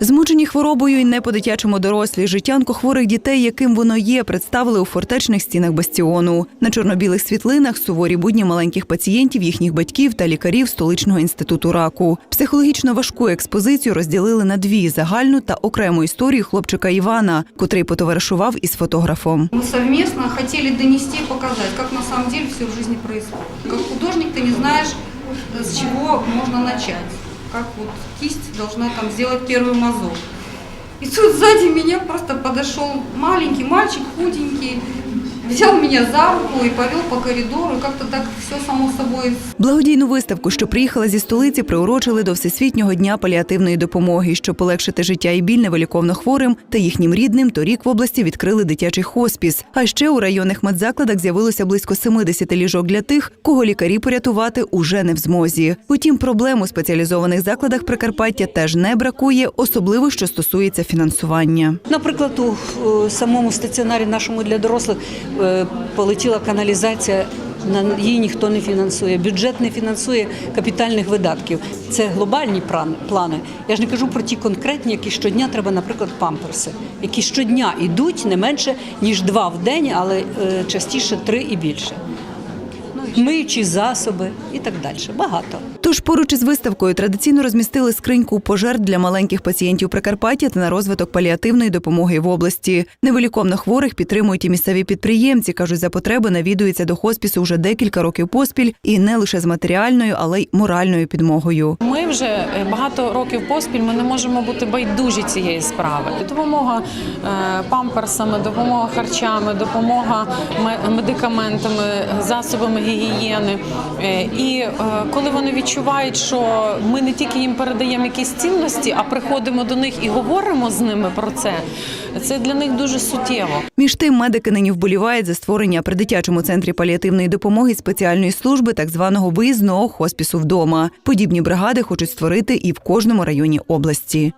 Змучені хворобою і не по-дитячому дорослі життянку хворих дітей, яким воно є, представили у фортечних стінах бастіону. На чорно-білих світлинах суворі будні маленьких пацієнтів, їхніх батьків та лікарів столичного інституту раку. Психологічно важку експозицію розділили на дві загальну та окрему історію хлопчика Івана, котрий потоваришував із фотографом. Мы совместно хотели донести и показать, как на самом деле все в жизни происходит. Как художник ты не знаешь, э, с чего можно начать. Как вот кисть должна там сделать первый мазок. И тут сзади меня просто подошел маленький мальчик, худенький, взял меня за руку и повел по коридору. И как-то так все само собой Благодійну виставку, що приїхала зі столиці, приурочили до Всесвітнього дня паліативної допомоги, щоб полегшити життя і біль невиліковно хворим та їхнім рідним. Торік в області відкрили дитячий хоспіс. А ще у районних медзакладах з'явилося близько 70 ліжок для тих, кого лікарі порятувати уже не в змозі. Утім, проблем у спеціалізованих закладах Прикарпаття теж не бракує, особливо що стосується фінансування. Наприклад, у е, самому стаціонарі нашому для дорослих полетіла каналізація. На її ніхто не фінансує. Бюджет не фінансує капітальних видатків. Це глобальні плани. Я ж не кажу про ті конкретні, які щодня треба, наприклад, памперси, які щодня йдуть не менше ніж два в день, але е, частіше три і більше. Миючі засоби і так далі. Багато. Тож поруч із виставкою традиційно розмістили скриньку пожертв для маленьких пацієнтів Прикарпаття та на розвиток паліативної допомоги в області. Невиліковно хворих підтримують і місцеві підприємці. кажуть, за потреби навідуються до хоспісу вже декілька років поспіль, і не лише з матеріальною, але й моральною підмогою. Ми вже е, багато років поспіль ми не можемо бути байдужі цієї справи. Допомога е, памперсами, допомога харчами, допомога ме- медикаментами, засобами гігієни. Е, І е, коли вони відчувають, що ми не тільки їм передаємо якісь цінності, а приходимо до них і говоримо з ними про це, це для них дуже суттєво. Між тим, медики нині вболівають за створення при дитячому центрі паліативної допомоги спеціальної служби так званого виїзного хоспісу вдома. Подібні бригади хочуть створити і в кожному районі області.